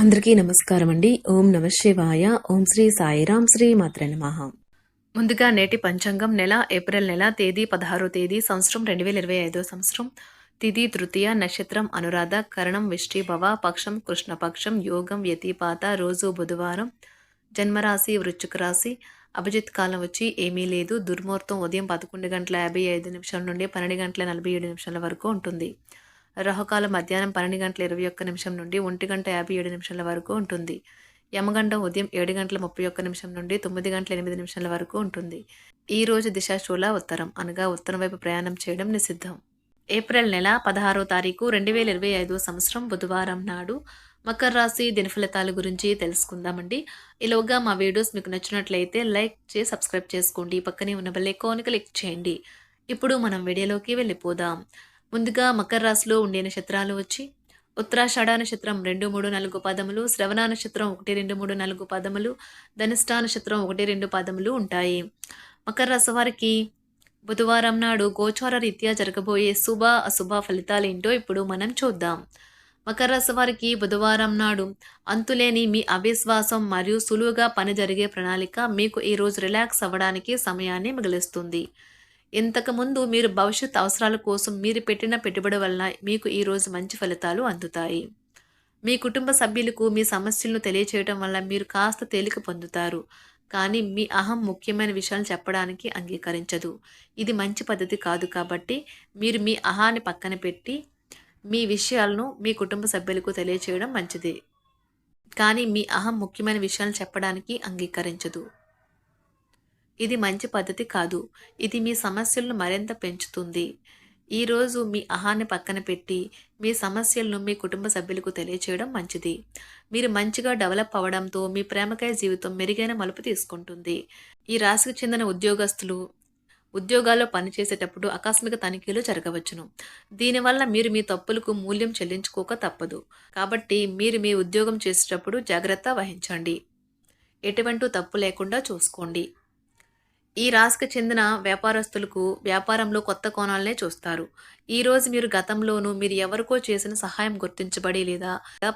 అందరికీ నమస్కారం అండి ఓం నమ శివాయ. ఓం శ్రీ సాయిరాం శ్రీ మాత్ర నమః. ముందుగా నేటి పంచాంగం నెల ఏప్రిల్ నెల తేదీ పదహారో తేదీ సంవత్సరం రెండు వేల ఇరవై ఐదో సంవత్సరం. తిథి తృతీయ నక్షత్రం అనురాధ కరణం విష్టిభవ పక్షం కృష్ణపక్షం యోగం వ్యతిపాత రోజు బుధవారం. జన్మరాశి వృశ్చిక రాశి అభిజిత్ కాలం వచ్చి ఏమీ లేదు. దుర్ముహూర్తం ఉదయం పదకొండు గంటల యాభై ఐదు నిమిషాల నుండి పన్నెండు గంటల నలభై ఏడు నిమిషాల వరకు ఉంటుంది. రాహుకాలం మధ్యాహ్నం పన్నెండు గంటల ఇరవై ఒక్క నిమిషం నుండి ఒంటి గంట యాభై ఏడు నిమిషాల వరకు ఉంటుంది. యమగండం ఉదయం ఏడు గంటల ముప్పై ఒక్క నిమిషం నుండి తొమ్మిది గంటల ఎనిమిది నిమిషాల వరకు ఉంటుంది. ఈ రోజు దిశాశూల ఉత్తరం అనగా ఉత్తరం వైపు ప్రయాణం చేయడం నిషిద్ధం. ఏప్రిల్ నెల పదహారో తారీఖు రెండు వేల ఇరవై ఐదో సంవత్సరం బుధవారం నాడు మకర రాశి దినఫలితాల గురించి తెలుసుకుందామండి. ఈలోగా మా వీడియోస్ మీకు నచ్చినట్లయితే లైక్ చేసి సబ్స్క్రైబ్ చేసుకోండి. పక్కనే ఉన్న బెల్ ఐకాన్ క్లిక్ చేయండి. ఇప్పుడు మనం వీడియోలోకి వెళ్ళిపోదాం. ముందుగా మకర రాశిలో ఉండే నక్షత్రాలు వచ్చి ఉత్తరాషాఢ నక్షత్రం రెండు మూడు నాలుగు పదములు శ్రవణ నక్షత్రం ఒకటి రెండు మూడు నాలుగు పదములు ధనిష్ట నక్షత్రం ఒకటి రెండు పదములు ఉంటాయి. మకర రాశి వారికి బుధవారం నాడు గోచార రీత్యా జరగబోయే శుభ అశుభ ఫలితాలు ఏంటో ఇప్పుడు మనం చూద్దాం. మకర రాశి వారికి బుధవారం నాడు అంతులేని మీ అవిశ్వాసం మరియు సులువుగా పని జరిగే ప్రణాళిక మీకు ఈరోజు రిలాక్స్ అవ్వడానికి సమయాన్ని మిగిలిస్తుంది. ఇంతకుముందు మీరు భవిష్యత్ అవసరాల కోసం మీరు పెట్టిన పెట్టుబడి వలన మీకు ఈరోజు మంచి ఫలితాలు అందుతాయి. మీ కుటుంబ సభ్యులకు మీ సమస్యలను తెలియచేయడం వల్ల మీరు కాస్త తేలిక పొందుతారు. కానీ మీ అహం ముఖ్యమైన విషయాలు చెప్పడానికి అంగీకరించదు. ఇది మంచి పద్ధతి కాదు కాబట్టి మీరు మీ అహాన్ని పక్కన పెట్టి మీ విషయాలను మీ కుటుంబ సభ్యులకు తెలియచేయడం మంచిది. కానీ మీ అహం ముఖ్యమైన విషయాలు చెప్పడానికి అంగీకరించదు. ఇది మంచి పద్ధతి కాదు. ఇది మీ సమస్యలను మరింత పెంచుతుంది. ఈరోజు మీ అహాన్ని పక్కన పెట్టి మీ సమస్యలను మీ కుటుంబ సభ్యులకు తెలియచేయడం మంచిది. మీరు మంచిగా డెవలప్ అవ్వడంతో మీ ప్రేమకాయ జీవితం మెరుగైన మలుపు తీసుకుంటుంది. ఈ రాశికి చెందిన ఉద్యోగస్తులు ఉద్యోగాల్లో పనిచేసేటప్పుడు ఆకస్మిక తనిఖీలు జరగవచ్చును. దీనివల్ల మీరు మీ తప్పులకు మూల్యం చెల్లించుకోక తప్పదు. కాబట్టి మీరు మీ ఉద్యోగం చేసేటప్పుడు జాగ్రత్త వహించండి. ఎటువంటి తప్పు లేకుండా చూసుకోండి. ఈ రాశికి చెందిన వ్యాపారస్తులకు వ్యాపారంలో కొత్త కోణాలనే చూస్తారు. ఈరోజు మీరు గతంలోనూ మీరు ఎవరికో చేసిన సహాయం గుర్తించబడి లేదా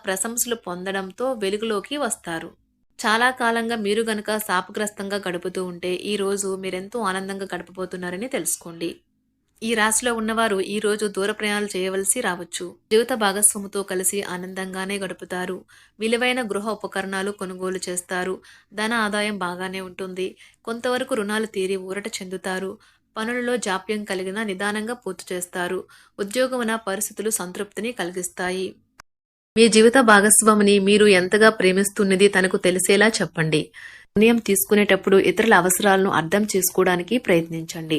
ప్రశంసలు పొందడంతో వెలుగులోకి వస్తారు. చాలా కాలంగా మీరు గనక శాపగ్రస్తంగా గడుపుతూ ఉంటే ఈ రోజు మీరెంతో ఆనందంగా గడపబోతున్నారని తెలుసుకోండి. ఈ రాశిలో ఉన్నవారు ఈ రోజు దూర ప్రయాణాలు చేయవలసి రావచ్చు. జీవిత భాగస్వామితో కలిసి ఆనందంగానే గడుపుతారు. విలువైన గృహ ఉపకరణాలు కొనుగోలు చేస్తారు. ధన ఆదాయం బాగానే ఉంటుంది. కొంతవరకు రుణాలు తీరి ఊరట చెందుతారు. పనులలో జాప్యం కలిగిన నిదానంగా పూర్తి చేస్తారు. ఉద్యోగమున పరిస్థితులు సంతృప్తిని కలిగిస్తాయి. మీ జీవిత భాగస్వామిని మీరు ఎంతగా ప్రేమిస్తున్నది తనకు తెలిసేలా చెప్పండి. నిర్ణయం తీసుకునేటప్పుడు ఇతరుల అవసరాలను అర్థం చేసుకోవడానికి ప్రయత్నించండి.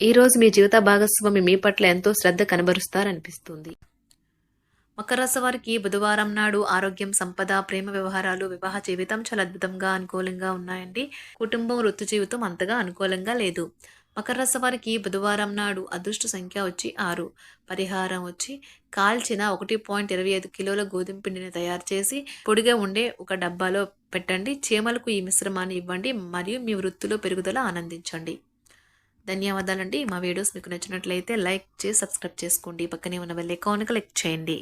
ఈ రోజు మీ జీవిత భాగస్వామి మీ పట్ల ఎంతో శ్రద్ధ కనబరుస్తారనిపిస్తుంది. మకర రాశి వారికి బుధవారం నాడు ఆరోగ్యం సంపద ప్రేమ వ్యవహారాలు వివాహ జీవితం చాలా అద్భుతంగా అనుకూలంగా ఉన్నాయండి. కుటుంబం వృత్తి జీవితం అంతగా అనుకూలంగా లేదు. మకర రాశి వారికి బుధవారం నాడు అదృష్ట సంఖ్య వచ్చి ఆరు. పరిహారం వచ్చి కాల్చిన ఒకటి పాయింట్ ఇరవై ఐదు కిలోల గోధుమ పిండిని తయారు చేసి పొడిగా ఉండే ఒక డబ్బాలో పెట్టండి. చీమలకు ఈ మిశ్రమాన్ని ఇవ్వండి మరియు మీ వృత్తిలో పెరుగుదల ఆనందించండి. ధన్యవాదాలండి. మా వీడియోస్ మీకు నచ్చినట్లయితే లైక్ చేసి సబ్స్క్రైబ్ చేసుకోండి. పక్కనే ఉన్న బెల్ కానుక క్లిక్ చేయండి.